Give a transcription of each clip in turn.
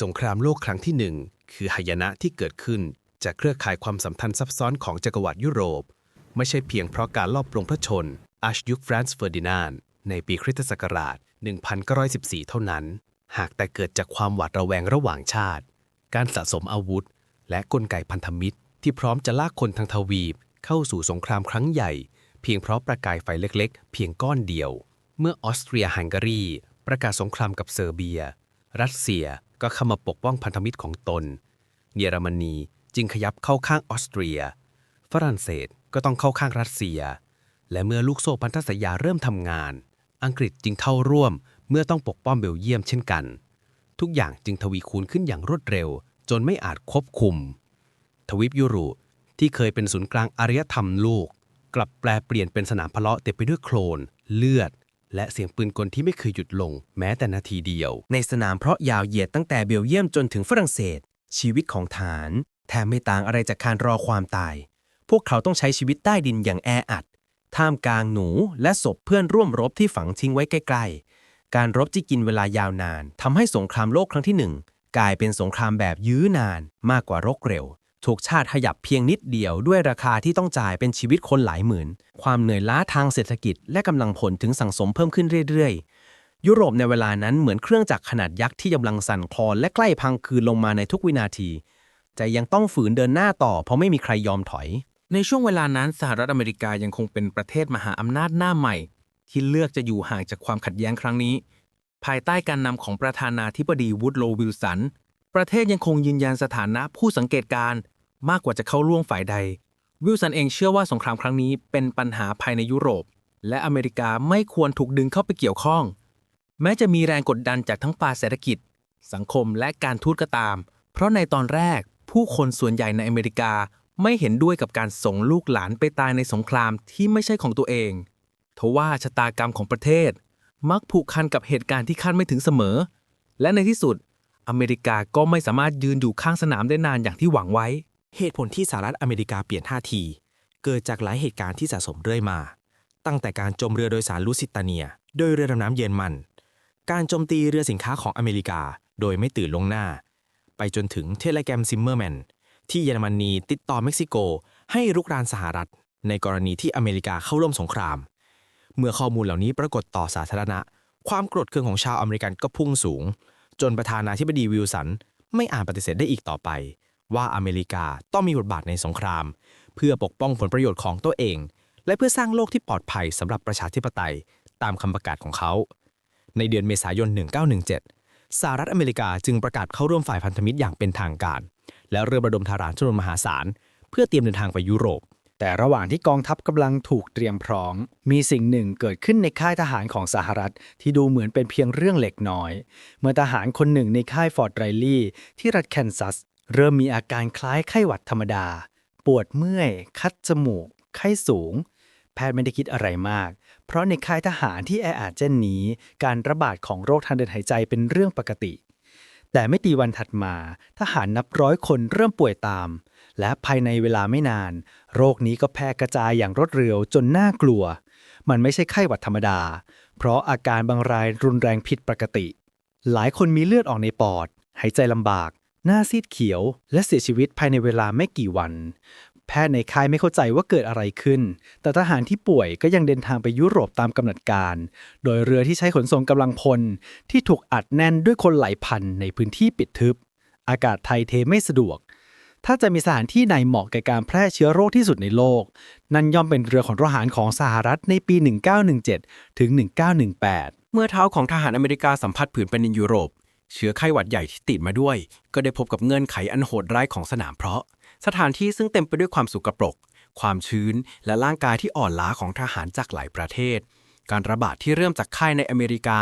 สงครามโลกครั้งที่หนึ่งคือหายนะที่เกิดขึ้นจากเครือข่ายความสัมพันธ์ซับซ้อนของจักรวรรดิยุโรป ไม่ใช่เพียงเพราะการลอบปลงพระชนอาชยุคฟรานซ์เฟอร์ดินานในปีคริสตศักราช 1914 เท่านั้น หากแต่เกิดจากความหวาดระแวงระหว่างชาติ การสะสมอาวุธ และกลไกพันธมิตร ที่พร้อมจะลากคนทางทวีป เข้าสู่สงครามครั้งใหญ่ เพียงเพราะประกายไฟเล็กๆ เพียงก้อนเดียว เมื่อออสเตรียฮังการี ประกาศสงครามกับเซอร์เบีย รัสเซีย ก็เข้ามาปกป้องพันธมิตรของตน เยอรมนีจึงขยับเข้าข้างออสเตรีย ฝรั่งเศสก็ต้องเข้าข้างรัสเซีย และเมื่อลูกโซ่พันธสัญญาเริ่มทำงาน อังกฤษจึงเข้าร่วมเมื่อต้องปกป้องเบลเยียมเช่นกัน ทุกอย่างจึงทวีคูณขึ้นอย่างรวดเร็ว จนไม่อาจควบคุม ทวีปยุโรปที่เคยเป็นศูนย์กลางอารยธรรมโลกกลับแปลเปลี่ยนเป็นสนามพะเลาะเต็มไปด้วยโคลน เลือด และเสียงปืนกลที่ไม่เคยหยุดลง แม้แต่นาทีเดียว ในสนามเพราะยาวเหยียดตั้งแต่เบลเยียมจนถึงฝรั่งเศส ชีวิตของฐานแทบไม่ต่างอะไรจากการรอความตาย พวกเขาต้องใช้ชีวิตใต้ดินอย่างแออัด ท่ามกลางหนูและศพเพื่อนร่วมรบที่ฝังทิ้งไว้ใกล้ๆ การรบที่กินเวลายาวนานทำให้สงครามโลกครั้งที่หนึ่งกลายเป็นสงครามแบบยื้อนานมากกว่ารกเร็ว ถูกชาติขยับเพียงนิดเดียวด้วยราคาที่ต้องจ่ายเป็นชีวิตคนหลายหมื่น ความเหนื่อยล้าทางเศรษฐกิจและกำลังผลถึงสังสมเพิ่มขึ้นเรื่อยๆ ยุโรปในเวลานั้นเหมือนเครื่องจักรขนาดยักษ์ที่กำลังสั่นคลอนและใกล้พังคืนลงมาในทุกวินาทีแต่ยังต้องฝืนเดินหน้าต่อ เพราะไม่มีใครยอมถอย ในช่วงเวลานั้นสหรัฐอเมริกายังคงเป็นประเทศมหาอำนาจหน้าใหม่ ที่เลือกจะอยู่ห่างจากความขัดแย้งครั้งนี้ ภายใต้การนำของประธานาธิบดีวูดโรวิลสัน ประเทศยังคงยืนยันสถานะผู้สังเกตการมากกว่าจะเข้าร่วมฝ่ายใด วิลสันเองเชื่อว่าสงครามครั้งนี้เป็นปัญหาภายในยุโรป และอเมริกาไม่ควรถูกดึงเข้าไปเกี่ยวข้อง แม้จะมีแรงกดดันจากทั้งฝ่ายเศรษฐกิจ สังคมและการทูตก็ตาม เพราะในตอนแรกผู้คนส่วนใหญ่ในอเมริกาไม่เห็นด้วยกับการส่งลูกหลานไปตายในสงครามที่ไม่ใช่ของตัวเองทว่าชะตากรรมของประเทศ มักผูกพันกับเหตุการณ์ที่คาดไม่ถึงเสมอ และในที่สุด อเมริกาก็ไม่สามารถยืนอยู่ข้างสนามได้นานอย่างที่หวังไว้ เหตุผลที่สหรัฐอเมริกาเปลี่ยนท่าที เกิดจากหลายเหตุการณ์ที่สะสมเรื่อยมา ตั้งแต่การจมเรือโดยสารลูซิตาเนีย โดยเรือดำน้ำเยอรมัน การโจมตีเรือสินค้าของอเมริกาโดยไม่ตื่นลวงหน้า ไปจนถึงเทเลแกรมซิมเมอร์แมนที่เยอรมนีติดต่อเม็กซิโก ให้รุกรานสหรัฐ ในกรณีที่อเมริกาเข้าร่วมสงคราม เมื่อข้อมูลเหล่านี้ปรากฏต่อสาธารณะ ความโกรธเคืองของชาวอเมริกันก็พุ่งสูง จนประธานาธิบดีวิลสัน ไม่อาจปฏิเสธได้อีกต่อไป ว่าอเมริกาต้องมีบทบาทในสงคราม เพื่อปกป้องผลประโยชน์ของตัวเอง และเพื่อสร้างโลกที่ปลอดภัยสำหรับประชาธิปไตยตามคำประกาศของเขา ในเดือนเมษายน 1917 สหรัฐอเมริกาจึงประกาศเข้าร่วมฝ่ายพันธมิตรอย่างเป็นทางการ และเริ่มระดมทหารจำนวนมหาศาลเพื่อเตรียมเดินทางไปยุโรป แต่ระหว่างที่กองทัพกำลังถูกเตรียมพร้อม มีสิ่งหนึ่งเกิดขึ้นในค่ายทหารของสหรัฐ ที่ดูเหมือนเป็นเพียงเรื่องเล็กน้อย เมื่อทหารคนหนึ่งในค่ายฟอร์ดไรลี่ที่รัฐแคนซัส เริ่มมีอาการคล้ายไข้หวัดธรรมดา ปวดเมื่อย คัดจมูก ไข้สูง แพทย์ไม่ได้คิดอะไรมาก เพราะในค่ายทหารที่แออัดเช่นนี้ การระบาดของโรคทางเดินหายใจเป็นเรื่องปกติ แต่ไม่ตีวันถัดมาทหารนับร้อยคนเริ่มป่วยตาม และภายในเวลาไม่นาน โรคนี้ก็แพร่กระจายอย่างรวดเร็วจนน่ากลัว มันไม่ใช่ไข้หวัดธรรมดา เพราะอาการบางรายรุนแรงผิดปกติ หลายคนมีเลือดออกในปอด หายใจลำบาก หน้าซีดเขียว และเสียชีวิตภายในเวลาไม่กี่วัน แพทย์ในค่ายไม่เข้าใจว่าเกิดอะไรขึ้น แต่ทหารที่ป่วยก็ยังเดินทางไปยุโรปตามกำหนดการ โดยเรือที่ใช้ขนส่งกำลังพล ที่ถูกอัดแน่นด้วยคนหลายพันในพื้นที่ปิดทึบ อากาศไทยเทไม่สะดวก ถ้าจะมีสถานที่ไหนเหมาะแก่การแพร่เชื้อโรคที่สุดในโลก นั่นย่อมเป็นเรือของทหารของสหรัฐในปี 1917 ถึง 1918 เมื่อเท้าของทหารอเมริกาสัมผัสผืนแผ่นดินยุโรป เชื้อไข้หวัดใหญ่ที่ติดมาด้วย ก็ได้พบกับเงื่อนไขอันโหดร้ายของสนามเพราะ สถานที่ซึ่งเต็มไปด้วยความสุกปรก ความชื้น และร่างกายที่อ่อนล้าของทหารจากหลายประเทศ การระบาดที่เริ่มจากค่ายในอเมริกา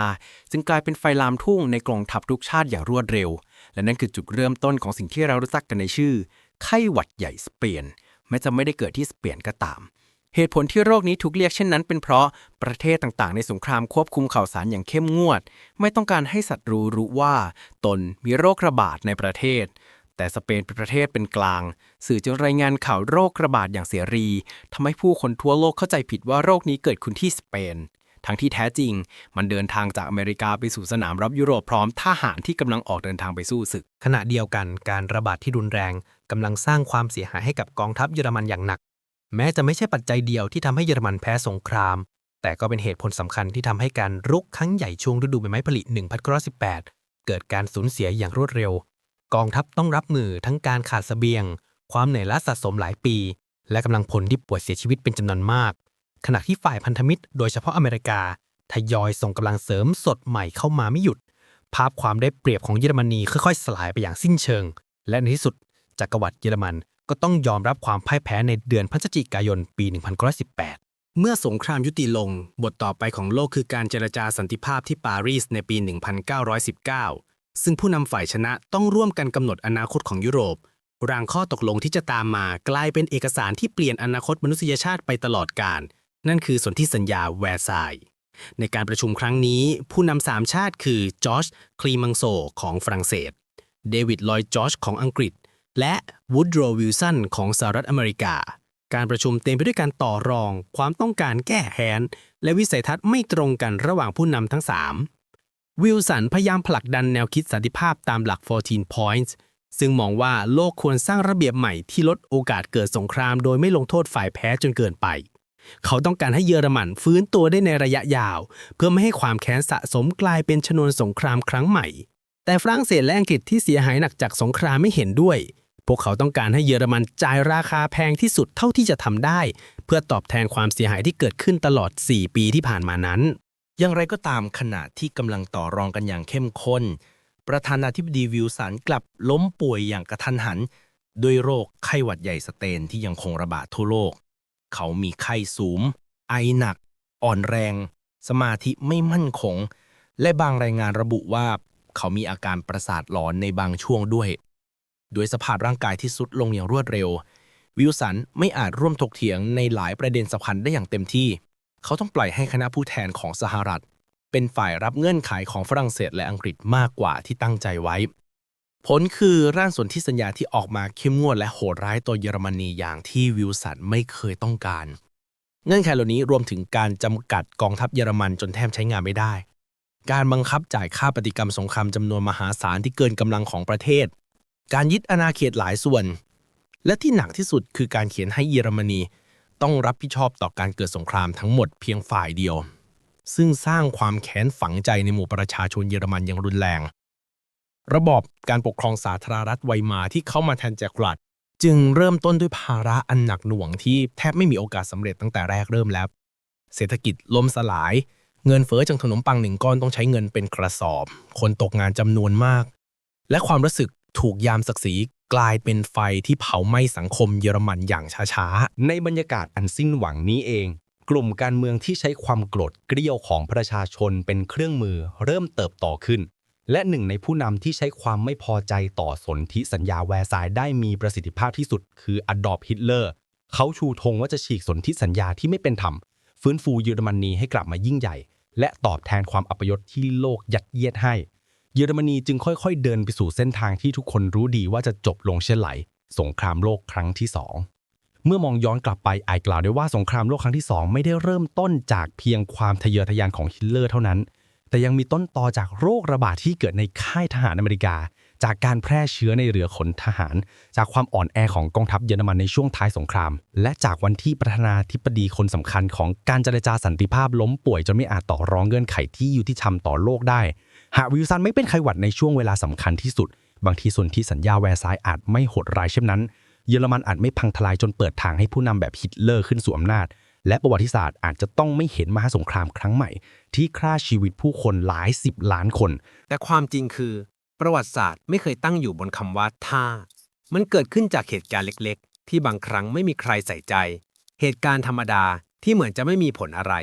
จึงกลายเป็นไฟลามทุ่งในกองทัพทุกชาติอย่างรวดเร็ว และนั่นคือจุดเริ่มต้นของสิ่งที่เรารู้จักกันในชื่อ ไข้หวัดใหญ่สเปนแม้จะไม่ได้เกิดที่สเปนก็ตามเหตุผลที่โรคนี้ถูกเรียกเช่นนั้นเป็นเพราะประเทศต่างๆ ในสงครามควบคุมข่าวสารอย่างเข้มงวด ไม่ต้องการให้ศัตรูรู้ว่า ตนมีโรคระบาดในประเทศ แต่สเปนเป็นประเทศเป็นกลาง สื่อจึงรายงานข่าวโรคระบาดอย่างเสรีทำให้ผู้คนทั่วโลกเข้าใจผิดว่าโรคนี้เกิดขึ้นที่สเปน ทั้งที่แท้จริง มันเดินทางจากอเมริกาไปสู่สนามรบยุโรปพร้อมทหารที่กำลังออกเดินทางไปสู้ศึก ขณะเดียวกันการระบาดที่รุนแรงกำลังสร้างความเสียหายให้กับกองทัพเยอรมันอย่างหนัก แม้จะไม่ใช่ปัจจัยเดียวที่ทำให้เยอรมันแพ้สงคราม แต่ก็เป็นเหตุผลสำคัญที่ทำให้การรุกครั้งใหญ่ช่วงฤดูใบไม้ผลิ1918 เกิดการสูญเสียอย่างรวดเร็ว กองทัพต้องรับมือทั้งการขาดเสบียง ความเหนื่อยล้าสะสมหลายปี และกำลังพลที่ป่วยเสียชีวิตเป็นจำนวนมาก ขณะที่ฝ่ายพันธมิตร โดยเฉพาะอเมริกาทยอยส่งกำลังเสริมสดใหม่เข้ามาไม่หยุด ภาพความได้เปรียบของเยอรมนีค่อยๆ สลายไปอย่างสิ้นเชิง และในที่สุดจักรวรรดิเยอรมันก็ต้องยอมรับความพ่ายแพ้ในเดือนพฤศจิกายนปี 1918เมื่อสงครามยุติลง บทต่อไปของโลกคือการเจรจาสันติภาพที่ปารีสในปี 1919 ซึ่งผู้นำฝ่ายชนะต้องร่วมกันกำหนดอนาคตของยุโรป ร่างข้อตกลงที่จะตามมากลายเป็นเอกสารที่เปลี่ยนอนาคตมนุษยชาติไปตลอดกาลนั่นคือสนธิสัญญาแวร์ซายน์ในการประชุมครั้งนี้ ผู้นำสามชาติคือจอร์จคลีมังโซของฝรั่งเศส เดวิดลอยจอร์จของอังกฤษ และวูดโรวิลสันของสหรัฐอเมริกา การประชุมเต็มไปด้วยการต่อรอง ความต้องการแก้แค้นและวิสัยทัศน์ไม่ตรงกันระหว่างผู้นำทั้ง3 วิลสันพยายามผลักดันแนวคิดสันติภาพตามหลัก 14 points ซึ่งมองว่าโลกควรสร้างระเบียบใหม่ที่ลดโอกาสเกิดสงคราม โดยไม่ลงโทษฝ่ายแพ้จนเกินไป เขาต้องการให้เยอรมันฟื้นตัวได้ในระยะยาว เพื่อไม่ให้ความแค้นสะสมกลายเป็นชนวนสงครามครั้งใหม่ แต่ฝรั่งเศสและอังกฤษที่เสียหายหนักจากสงครามไม่เห็นด้วย พวกเขาต้องการให้เยอรมันจ่ายราคาแพงที่สุดเท่าที่จะทำได้ เพื่อตอบแทนความเสียหายที่เกิดขึ้นตลอด 4 ปีที่ผ่านมานั้น อย่างไรก็ตามขณะที่กำลังต่อรองกันอย่างเข้มข้น ประธานาธิบดีวิลสันกลับล้มป่วยอย่างกระทันหัน ด้วยโรคไข้หวัดใหญ่สเตนที่ยังคงระบาดทั่วโลก เขามีไข้สูง ไอหนัก อ่อนแรง สมาธิไม่มั่นคง และบางรายงานระบุว่า เขามีอาการประสาทหลอนในบางช่วงด้วย โดยสภาพร่างกายที่สุดลงอย่างรวดเร็ว วิลสันไม่อาจร่วมถกเถียงในหลายประเด็นสำคัญได้อย่างเต็มที่ เขาต้องปล่อยให้คณะผู้แทนของสหรัฐ เป็นฝ่ายรับเงื่อนไขของฝรั่งเศสและอังกฤษมากกว่าที่ตั้งใจไว้ ผลคือร่างสนธิสัญญาที่ออกมาเข้มงวดและโหดร้ายต่อเยอรมนีอย่างที่วิลสันไม่เคยต้องการ เงื่อนไขเหล่านี้รวมถึงการจำกัดกองทัพเยอรมันจนแทบใช้งานไม่ได้ การบังคับจ่ายค่าปฏิกรรมสงครามจำนวนมหาศาลที่เกินกำลังของประเทศ การยึดอาณาเขตหลายส่วน และที่หนักที่สุดคือการเขียนให้เยอรมนี ต้องรับผิดชอบต่อการเกิดสงครามทั้งหมดเพียงฝ่ายเดียว ซึ่งสร้างความแค้นฝังใจในหมู่ประชาชนเยอรมันอย่างรุนแรง ระบอบการปกครองสาธารณรัฐไวมาที่เข้ามาแทนจักรวรรดิจึงเริ่มต้นด้วยภาระอันหนักหน่วงที่แทบไม่มีโอกาสสำเร็จตั้งแต่แรกเริ่มแล้ว เศรษฐกิจล่มสลาย เงินเฟ้อจากขนมปังหนึ่งก้อนต้องใช้เงินเป็นกระสอบ คนตกงานจำนวนมาก และความรู้สึก ถูกยามศักดิ์ศรีกลายเป็นไฟที่เผาไหม้สังคมเยอรมันอย่างช้าๆ ในบรรยากาศอันสิ้นหวังนี้เอง กลุ่มการเมืองที่ใช้ความโกรธเกรี้ยวของประชาชนเป็นเครื่องมือเริ่มเติบโตขึ้น และหนึ่งในผู้นำที่ใช้ความไม่พอใจต่อสนธิสัญญาแวร์ซายน์ได้มีประสิทธิภาพที่สุด คืออดอล์ฟฮิตเลอร์เขาชูธงว่าจะฉีกสนธิสัญญาที่ไม่เป็นธรรมฟื้นฟูเยอรมนีให้กลับมายิ่งใหญ่ และตอบแทนความอัปยศที่โลกยัดเยียดให้ เยอรมนีจึงค่อยๆ เดินไปสู่เส้นทางที่ทุกคนรู้ดีว่าจะจบลงเช่นไรสงครามโลกครั้งที่สองเมื่อมองย้อนกลับไปไอกล่าวได้ว่าสงครามโลกครั้งที่ 2 ไม่ได้เริ่มต้นจากเพียงความทะเยอทะยานของฮิตเลอร์เท่านั้น แต่ยังมีต้นตอจากโรคระบาดที่เกิดในค่ายทหารอเมริกา จากการแพร่เชื้อในเรือขนทหาร จากความอ่อนแอของกองทัพเยอรมันในช่วงท้ายสงคราม และจากวันที่ประธานาธิบดีคนสำคัญของการเจรจาสันติภาพล้มป่วยจนไม่อาจต่อรองเงื่อนไขที่ยุติธรรมต่อโลกได้ หากวิลสันไม่เป็นไขวัดในช่วงเวลาสำคัญที่สุด บางทีส่วนที่สัญญาแวร์ซายน์อาจไม่โหดร้ายเช่นนั้น เยอรมันอาจไม่พังทลายจนเปิดทางให้ผู้นำแบบฮิตเลอร์ขึ้นสู่อำนาจและประวัติศาสตร์อาจจะต้องไม่เห็นมหาสงครามครั้งใหม่ ที่ฆ่าชีวิตผู้คนหลายสิบล้านคน แต่ความจริงคือ ประวัติศาสตร์ไม่เคยตั้งอยู่บนคำว่าถ้ามันเกิดขึ้นจากเหตุการณ์เล็กๆ ที่บางครั้งไม่มีใครใส่ใจ เหตุการณ์ธรรมดาที่เหมือนจะไม่มีผลอะไร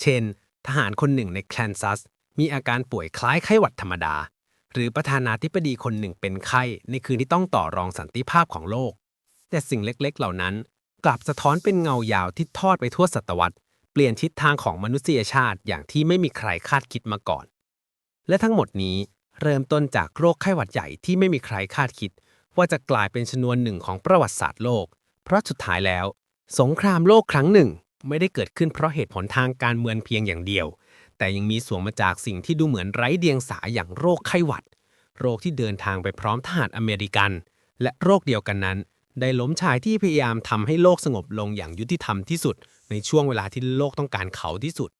เช่น ทหารคนหนึ่งในแคนซัส มีอาการป่วยคล้ายไข้หวัดธรรมดา หรือประธานาธิบดีคนหนึ่งเป็นไข้ ในคืนที่ต้องต่อรองสันติภาพของโลก แต่สิ่งเล็กๆ เหล่านั้น กลับสะท้อนเป็นเงายาวที่ทอดไปทั่วศตวรรษ เปลี่ยนทิศทางของมนุษยชาติอย่างที่ไม่มีใครคาดคิดมาก่อน และทั้งหมดนี้ เริ่มต้นจากโรคไข้หวัดใหญ่ที่ไม่มีใครคาดคิด ว่าจะกลายเป็นชนวนหนึ่งของประวัติศาสตร์โลก เพราะสุดท้ายแล้ว สงครามโลกครั้งหนึ่ง ไม่ได้เกิดขึ้นเพราะเหตุผลทางการเมืองเพียงอย่างเดียว แต่ยังมีส่วนมาจากสิ่งที่ดูเหมือนไร้เดียงสาอย่างโรคไข้หวัด โรคที่เดินทางไปพร้อมทหารอเมริกัน และโรคเดียวกันนั้น ได้ล้มชายที่พยายามทำให้โลกสงบลงอย่างยุติธรรมที่สุด ในช่วงเวลาที่โลกต้องการเขาที่สุด